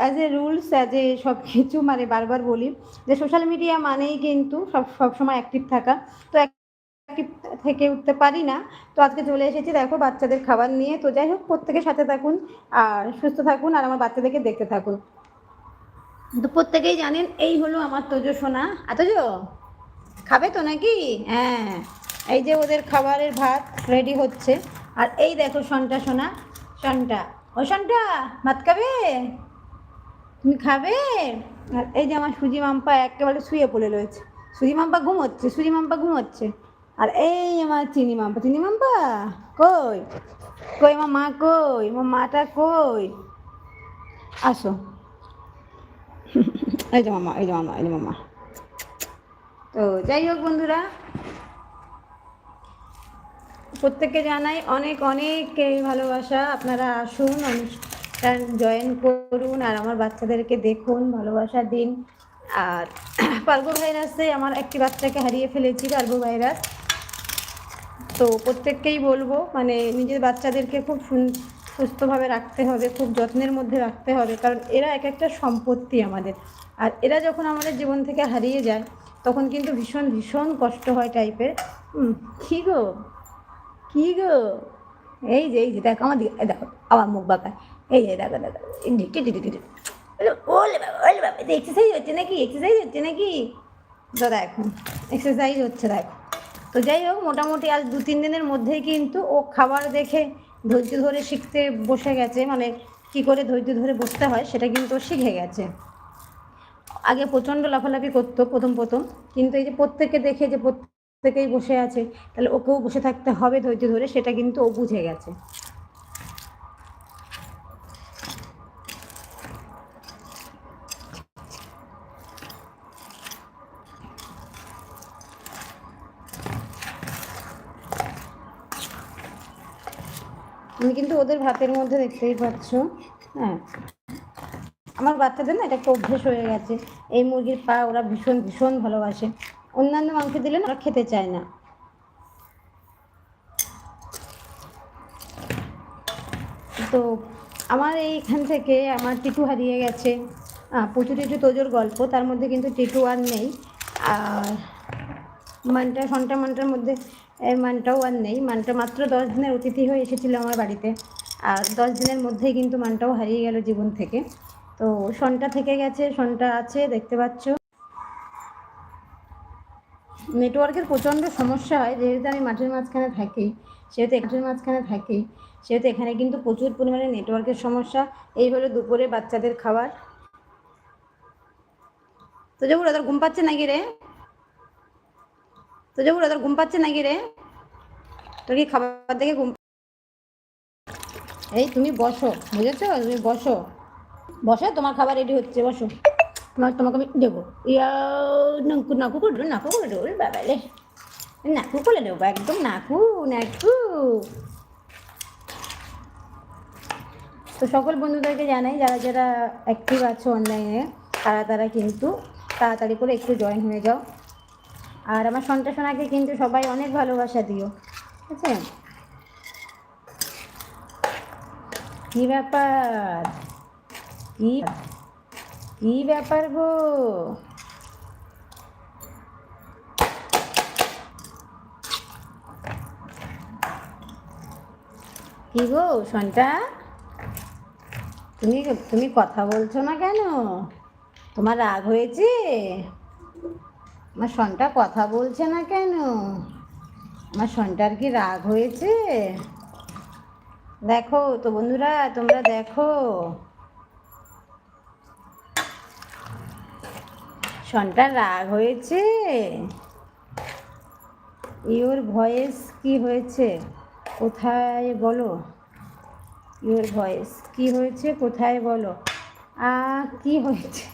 As a rules as a সব কিছু মানে বারবার বলি, যে সোশ্যাল মিডিয়া মানেই কিন্তু সব সবসময় অ্যাক্টিভ থাকা। তো অ্যাক্টিভ থেকে উঠতে পারি না। তো আজকে চলে এসেছি দেখো বাচ্চাদের খাবার নিয়ে। তো যাই হোক, প্রত্যেকের সাথে থাকুন, আর সুস্থ থাকুন, আর আমার বাচ্চাদেরকে দেখতে থাকুন। তো প্রত্যেকেই জানেন, এই হলো আমার তোজো সোনা। এতজো খাবে তো নাকি? হ্যাঁ এই যে ওদের খাবারের ভাত রেডি হচ্ছে। আর এই দেখো সন্টা সোনা, সন্টা। ও সন্টা, ভাত খাবে? তুমি খাবে? আর এই যে আমার সুজি মাম্পা একেবারে শুয়ে পড়ে রয়েছে। সুজি মাম্পা ঘুমোচ্ছে, সুজি মাম্পা ঘুমোচ্ছে। আর এই আমার চিনি মাম্পা চিনি মাম্পা? কই? কই আমার মা কই? আমার মাটা কই? আসো। এই যে মামা এই যে মামা এই যে মামা তো যাই হোক বন্ধুরা, প্রত্যেককে জানাই অনেক অনেক ভালোবাসা। আপনারা আসুন জয়েন করুন আর আমার বাচ্চাদেরকে দেখুন ভালোবাসা দিন। আর পার্বো ভাইরাসে আমার একটি বাচ্চাকে হারিয়ে ফেলেছি পার্বো ভাইরাস তো প্রত্যেককেই বলব মানে নিজের বাচ্চাদেরকে খুব সুস্থভাবে রাখতে হবে, খুব যত্নের মধ্যে রাখতে হবে, কারণ এরা এক একটা সম্পত্তি আমাদের। আর এরা যখন আমাদের জীবন থেকে হারিয়ে যায়, তখন কিন্তু ভীষণ ভীষণ কষ্ট হয় টাইপের কী গো? কী গো? এই যে এই যে, দেখো, আমার দেখো, আমার মুখ বাঁকা এই যে দেখো দেখো ওলে বাবা ওলে বাবা এক্সারসাইজ হচ্ছে নাকি এক্সারসাইজ হচ্ছে নাকি তো দেখো এক্সারসাইজ হচ্ছে দেখো তো যাই হোক মোটামুটি আজ দু তিন দিনের মধ্যেই কিন্তু ও খাবার দেখে ধৈর্য ধরে শিখতে বসে গেছে মানে কি করে ধৈর্য ধরে বসতে হয় সেটা কিন্তু ও শিখে গেছে আগে প্রচণ্ড লাফালাফি করতো প্রথম প্রথম কিন্তু এই যে প্রত্যেককে দেখে যে প্রত্যেকেই বসে আছে তাহলে ওকেও বসে থাকতে হবে ধৈর্য ধরে সেটা কিন্তু ও বুঝে গেছে আমি কিন্তু ওদের ভাতের মধ্যে দেখতেই পাচ্ছ। হ্যাঁ। আমার বাচ্চাদের না এটা একটা অভ্যেস হয়ে গেছে। এই মুরগির পা ওরা ভীষণ ভীষণ ভালোবাসে। অন্যান্য মাংস দিলে ওরা খেতে চায় না। তো আমার এইখান থেকে আমার টিটু হারিয়ে গেছে। পুচু টিটু তোজোর গল্প। তার মধ্যে কিন্তু টিটু আর নেই। আর মানটা ঘণ্টা মানটার মধ্যে এ, মানটাও আর নেই। মানটা মাত্র দশ দিনের অতিথি হয়ে এসেছিল আমার বাড়িতে। আর দশ দিনের মধ্যেই কিন্তু মানটাও হারিয়ে গেল জীবন থেকে। তো সনটা থেকে গেছে সনটা আছে দেখতে পাচ্ছ। নেটওয়ার্কের প্রচণ্ড সমস্যা হয় যেহেতু আমি মাঠের মাঝখানে থাকি সেহেতু মাঠের মাঝখানে থাকি সেহেতু এখানে কিন্তু প্রচুর পরিমাণে নেটওয়ার্কের সমস্যা। এই হলো দুপুরে বাচ্চাদের খাবার। তো যাব তোর ঘুম পাচ্ছে নাকি রে? তো যাব তোর ঘুম পাচ্ছে নাকি রে? তোর কি খাবার দেখে ঘুম এই তুমি বসো, বুঝেছ? তুমি বসো। বসো, তোমার খাবার রেডি হচ্ছে, বসো। তোমার, তোমাকে আমি দেবো। ইয়া, নাকু নাকু করে দেবো, নাকু করে দেবো বাবা রে। নাকু করে দেবো, একদম নাকু নাকু। তো সকল বন্ধুদেরকে জানাই, যারা যারা অ্যাক্টিভ আছো অনলাইনে তারা তারা কিন্তু তাড়াতাড়ি করে একটু জয়েন হয়ে যাও। আর আমার সন্তা সোনাকে কিন্তু সবাই অনেক ভালোবাসা দিও ঠিক আছে? কি ব্যাপার? কি কি ব্যাপার গো? কি গো, সন্টা? তুমি তুমি কথা বলছো না কেন? তোমার রাগ হয়েছে? আমার সন্টা কথা বলছে না কেন? আমার সন্টার কি রাগ হয়েছে? দেখো তো বন্ধুরা, তোমরা দেখো। সন্টার রাগ হয়েছে? ইওর ভয়েস কি হয়েছে? কোথায় বলো? ইওর ভয়েস কি হয়েছে? কোথায় বলো? কি হয়েছে?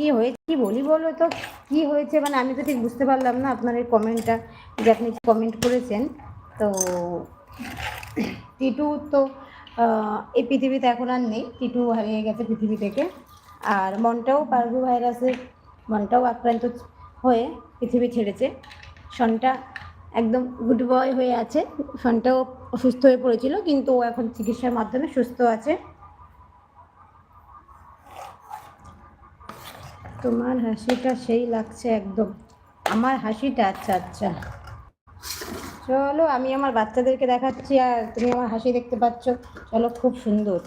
কি হয়েছে কি বলি বলো তো? কি হয়েছে? মানে আমি তো ঠিক বুঝতে পারলাম না আপনার এই কমেন্টটা যে আপনি কমেন্ট করেছেন। তো টিটু তো এই পৃথিবীতে এখন আর নেই। টিটু হারিয়ে গেছে পৃথিবী থেকে। আর মনটাও পার্বু ভাইরাসের মনটাও আক্রান্ত হয়ে পৃথিবী ছেড়েছে। সনটা একদম গুড বয় হয়ে আছে। শনটাও অসুস্থ হয়ে পড়েছিল, কিন্তু ও এখন চিকিৎসার মাধ্যমে সুস্থ আছে। তোমার হাসিটা সেই লাগছে একদম। আমার হাসিটা আচ্ছা আচ্ছা। চলো, আমি আমার বাচ্চাদেরকে দেখাচ্ছি আর তুমি আমার হাসি দেখতে পাচ্ছ। চলো, খুব সুন্দর।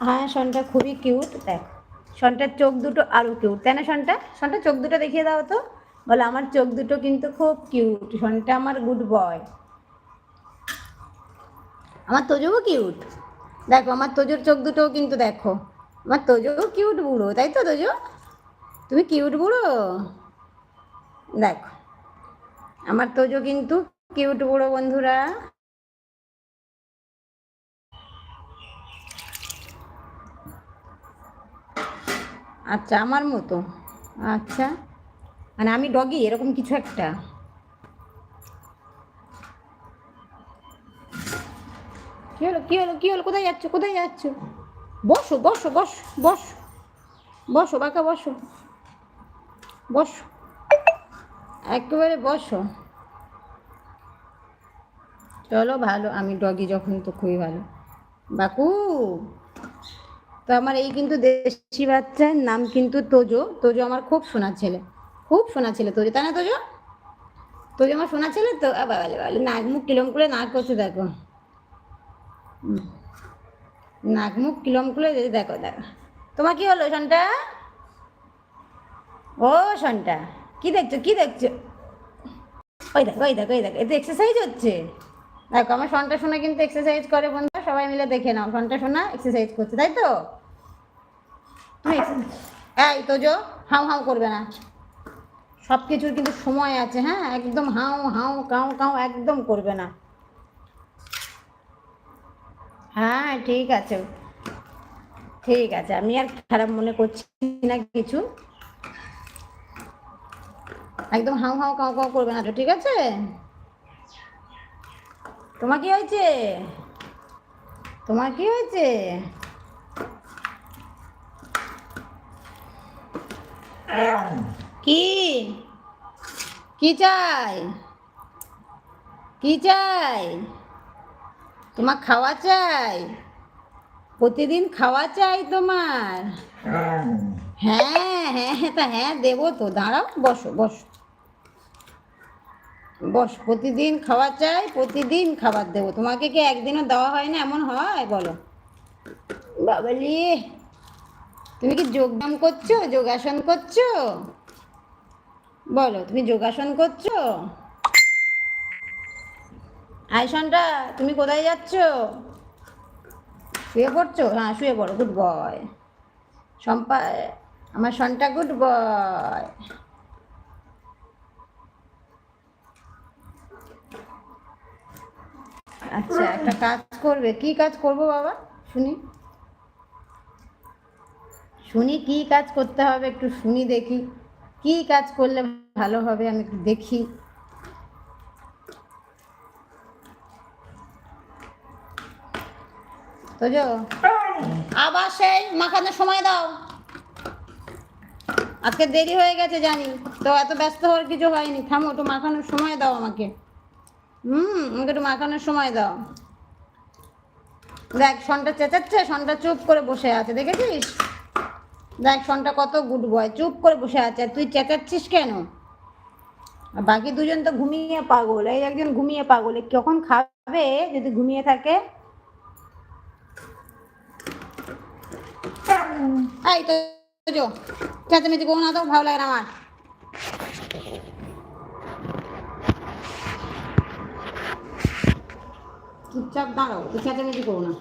হ্যাঁ শনটা খুবই কিউট, দেখ। শনটার চোখ দুটো আরও কিউট, তাই না শনটা শনটা চোখ দুটো দেখিয়ে দাও তো। বলে, আমার চোখ দুটো কিন্তু খুব কিউট শনটা আমার গুড বয়। আমার তোজোও কিউট। দেখো, আমার তোজোর চোখ দুটোও কিন্তু দেখো। আমার তোজোও কিউট বুড়ো, তাই তো তোজো? তুমি কিউট বুড়ো? দেখো, আমার তোজো কিন্তু কিউট বুড়ো বন্ধুরা। আচ্ছা আমার মতো। আচ্ছা মানে আমি ডগি এরকম কিছু একটা। কি হলো কি হলো কি হলো, কোথায় যাচ্ছ কোথায় যাচ্ছ? বসো বসো বসো বসো বসো, বাঁকা বসো বসো, একেবারে বসো। চলো ভালো, আমি ডগি যখন তো খুবই ভালো। বাকু, তো আমার এই কিন্তু দেশি বাচ্চার নাম কিন্তু তোজো। তোজো আমার খুব শোনা ছেলে, খুব শোনা ছেলে তোজো, তাই না তোজো? তোজো আমার শোনা ছেলে তো? বাবালে নাক মুখ কিলম করে নাক করছে দেখো। নাক মুখ কিলম খুলে দেখো দেখো। তোমার কি হলো শনটা ও শনটা কি দেখছ কি দেখছ? ওই দেখো ওই দেখো ওই দেখো, এতে এক্সারসাইজ হচ্ছে? দেখো, আমার সন্টা শোনা কিন্তু এক্সারসাইজ করে বন্ধুরা, সবাই মিলে দেখে নাও, সন্টা শোনা এক্সারসাইজ করছে, তাই তো? এই তো জো হাউ হাউ করবে না। সব কিছুর কিন্তু সময় আছে হ্যাঁ? একদম হাউ হাউ, কাউ কাউ, একদম করবে না। হ্যাঁ ঠিক আছে। ঠিক আছে, আমি আর খারাপ মনে করছি না কিছু। একদম হাউ হাউ কাউ কাউ করবে না তো, ঠিক আছে? তোমার কি হয়েছে? তোমার কি হয়েছে? কি? কি চাই? কি চাই? তোমার খাওয়া চাই? প্রতিদিন খাওয়া চাই তোমার? হ্যাঁ হ্যাঁ তা হ্যাঁ দেবো তো। দাঁড়াও, বসো বসো। বস, প্রতিদিন খাওয়া চাই, প্রতিদিন খাবার দেবো। তোমাকে কি একদিনও দেওয়া হয় না? এমন হয়? বলো। বাবালি, তুমি কি যোগব্যায়াম করছ? যোগাসন করছ? বলো, তুমি যোগাসন করছ? আয়সনটা তুমি কোথায় যাচ্ছ? শুয়ে পড়ছো? হ্যাঁ শুয়ে পড়ো গুড বয় সম্পা আমার সনটা গুড বয় আচ্ছা একটা কাজ করবে। কি কাজ করব বাবা? শুনি। শুনি, কি কাজ করতে হবে? একটু শুনি দেখি। কি কাজ করলে ভালো হবে? আমি একটু দেখি। তো আবার সেই মাখানোর সময় দাও। আজকে দেরি হয়ে গেছে জানি। তো এত ব্যস্ত হওয়ার কিছু হয়নি। থামো, একটু মাখানোর সময় দাও আমাকে। হুম, আমাকে একটু মাখানোর সময় দাও। দেখ, সনটা চেঁচাচ্ছে, সনটা চুপ করে বসে আছে, দেখেছিস? দেখ, সনটা কত গুড বয়, চুপ করে বসে আছে। আর তুই চেঁচাচ্ছিস কেন? আর বাকি দুজন তো ঘুমিয়ে পাগল। এই একজন ঘুমিয়ে পাগল। কখন খাবে যদি ঘুমিয়ে থাকে? এই, তো চেঁচামেচি করো না তো, ভালো লাগে না আমার। চুপচাপ দাঁড়াও চেঁচামেচি করো না।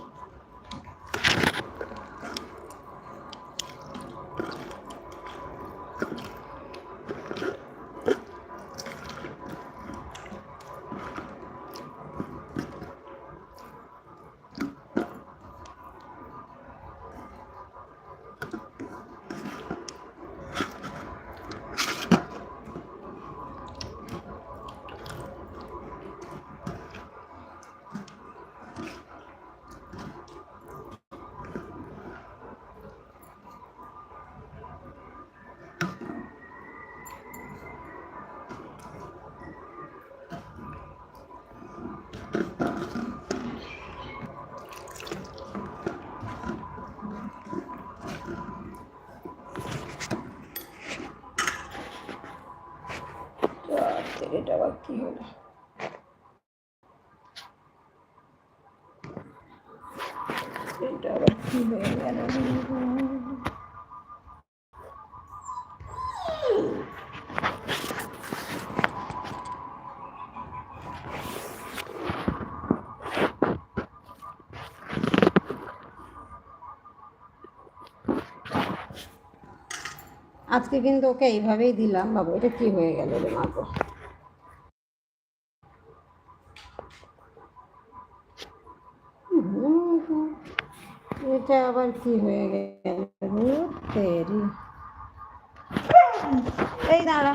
এটা আবার কি হলো এটা আবার কি হয়ে গেল আজকে কিন্তু ওকে এইভাবেই দিলাম। বাবু, এটা কি হয়ে গেল রে মা গো? এটা আবার কি হয়ে গেল এই দাঁড়া।